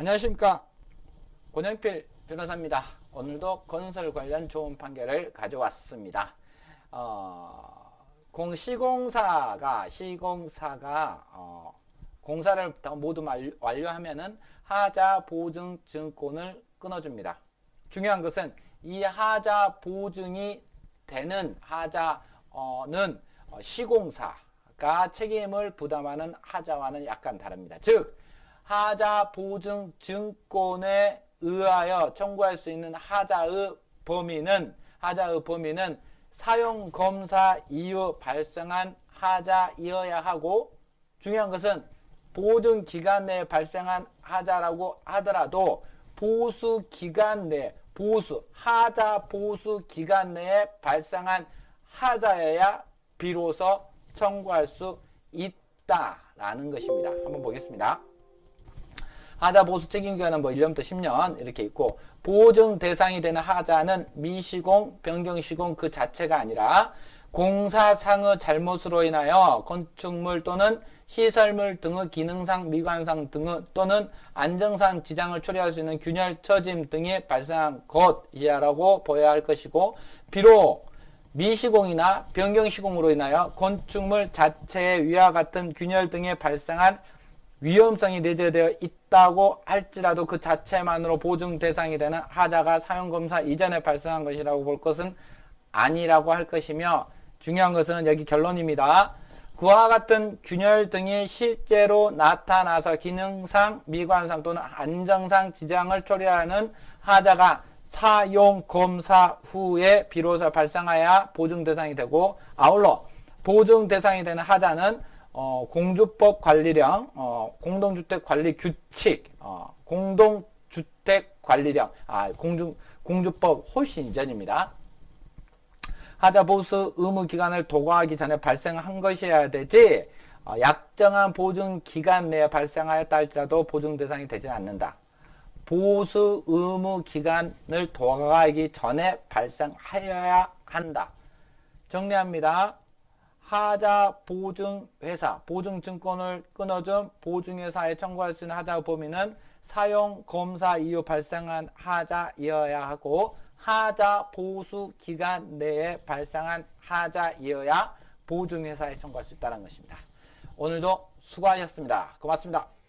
안녕하십니까. 권영필 변호사입니다. 오늘도 건설 관련 좋은 판결을 가져왔습니다. 어, 공, 시공사가, 시공사가, 어, 공사를 다 모두 완- 완료하면은 하자 보증 증권을 끊어줍니다. 중요한 것은 이 하자 보증이 되는 하자는 어, 시공사가 책임을 부담하는 하자와는 약간 다릅니다. 즉, 하자 보증 증권에 의하여 청구할 수 있는 하자의 범위는 하자의 범위는 사용 검사 이후 발생한 하자이어야 하고 중요한 것은 보증 기간 내에 발생한 하자라고 하더라도 보수 기간 내 보수 하자 보수 기간 내에 발생한 하자여야 비로소 청구할 수 있다라는 것입니다. 한번 보겠습니다. 하자 보수 책임 기간은 뭐 1년부터 10년 이렇게 있고 보증 대상이 되는 하자는 미시공, 변경시공 그 자체가 아니라 공사상의 잘못으로 인하여 건축물 또는 시설물 등의 기능상, 미관상 등의 또는 안정상 지장을 초래할 수 있는 균열, 처짐 등이 발생한 것이라고 보여야 할 것이고 비록 미시공이나 변경시공으로 인하여 건축물 자체의 위와 같은 균열 등에 발생한 위험성이 내재되어 있다고 할지라도 그 자체만으로 보증 대상이 되는 하자가 사용검사 이전에 발생한 것이라고 볼 것은 아니라고 할 것이며 중요한 것은 여기 결론입니다. 그와 같은 균열 등이 실제로 나타나서 기능상, 미관상 또는 안정상 지장을 초래하는 하자가 사용 검사 후에 비로소 발생하여 보증 대상이 되고 아울러 보증 대상이 되는 하자는 어, 공주법 관리령, 어, 공동주택 관리 규칙, 어, 공동주택 관리령, 아, 공주, 공주법 훨씬 이전입니다. 하자 보수 의무 기간을 도과하기 전에 발생한 것이어야 되지, 어, 약정한 보증 기간 내에 발생하였다 할지라도 보증 대상이 되지 않는다. 보수 의무 기간을 도과하기 전에 발생하여야 한다. 정리합니다. 하자 보증 회사, 보증 증권을 끊어준 보증회사에 청구할 수 있는 하자 범위는 사용 검사 이후 발생한 하자이어야 하고 하자 보수 기간 내에 발생한 하자이어야 보증회사에 청구할 수 있다는 것입니다. 오늘도 수고하셨습니다. 고맙습니다.